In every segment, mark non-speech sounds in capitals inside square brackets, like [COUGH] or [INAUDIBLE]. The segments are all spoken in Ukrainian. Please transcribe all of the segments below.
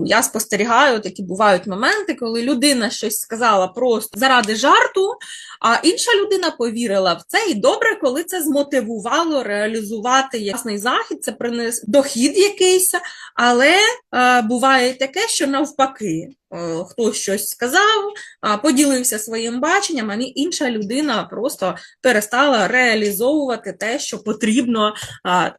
ну, я спостерігаю, такі бувають моменти, коли людина щось сказала просто заради жарту, а інша людина повірила в це, і добре, коли це змотивувало реалізувати ясний захід, це принес дохід якийсь, але е, буває таке, що навпаки. Е, Хтось щось сказав, поділився своїм баченням, а інша людина просто перестала реалізовувати те, що потрібно,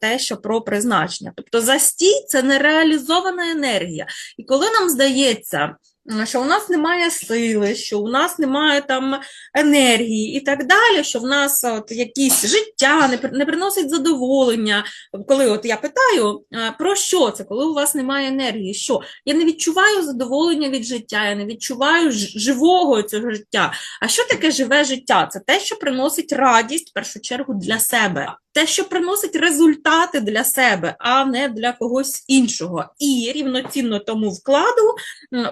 те, що про призначення. Тобто застій це нереалізована енергія. І коли нам здається, що у нас немає сили, що у нас немає там енергії і так далі, що в нас от якісь життя не, не приносить задоволення. Коли от я питаю, про що це, коли у вас немає енергії, що я не відчуваю задоволення від життя, я не відчуваю живого цього життя. А що таке живе життя? Це те, що приносить радість в першу чергу для себе, те, що приносить результати для себе, а не для когось іншого. І рівноцінно тому вкладу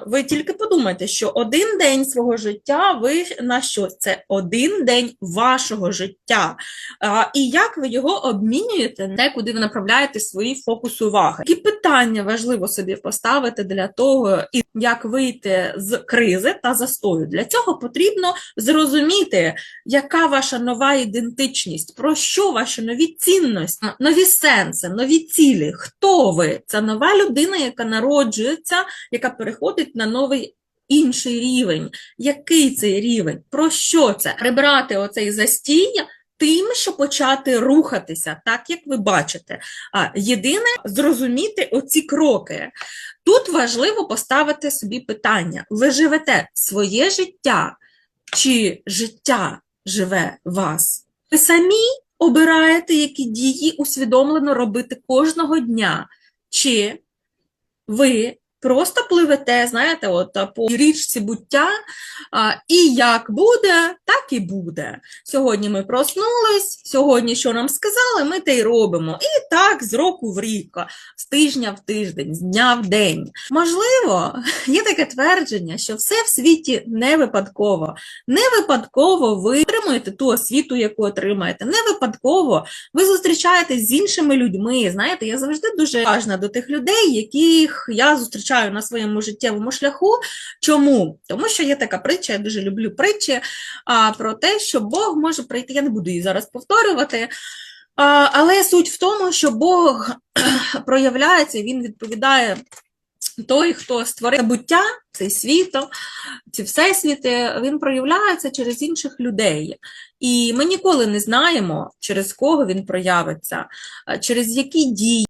ви тільки подумайте, що один день свого життя ви на що? Це один день вашого життя. А, і як ви його обмінюєте, те, куди ви направляєте свої фокуси уваги. Які питання важливо собі поставити для того, як вийти з кризи та застою. Для цього потрібно зрозуміти, яка ваша нова ідентичність, про що ваші нові цінності, нові сенси, нові цілі, хто ви? Це нова людина, яка народжується, яка переходить на новий. Інший рівень. Який цей рівень? Про що це? Прибрати оцей застій тим, що почати рухатися, так як ви бачите. А єдине зрозуміти оці кроки. Тут важливо поставити собі питання: ви живете своє життя, чи життя живе вас? Ви самі обираєте, які дії усвідомлено робити кожного дня, чи ви просто пливете, знаєте, от по річці буття, а, і як буде, так і буде. Sьогодні ми проснулись, сьогодні що нам сказали, ми те й робимо. І так з року в рік, з тижня в тиждень, з дня в день. Можливо, [LAUGHS] є таке твердження, що все в світі не випадково. Не випадково ви отримуєте ту освіту, яку отримаєте. Не випадково ви зустрічаєтесь з іншими людьми. Знаєте, я завжди дуже важна до тих людей, яких я зустрічаю на своєму життєвому шляху. Чому? Тому що є така притча, я дуже люблю притчі а, про те, що Бог може прийти. Я не буду її зараз повторювати. А, але суть в тому, що Бог [CLEARS THROAT] проявляється, він відповідає той, хто створив буття, цей світ, ці всесвіти, він проявляється через інших людей. І ми ніколи не знаємо, через кого він проявиться, через які дії.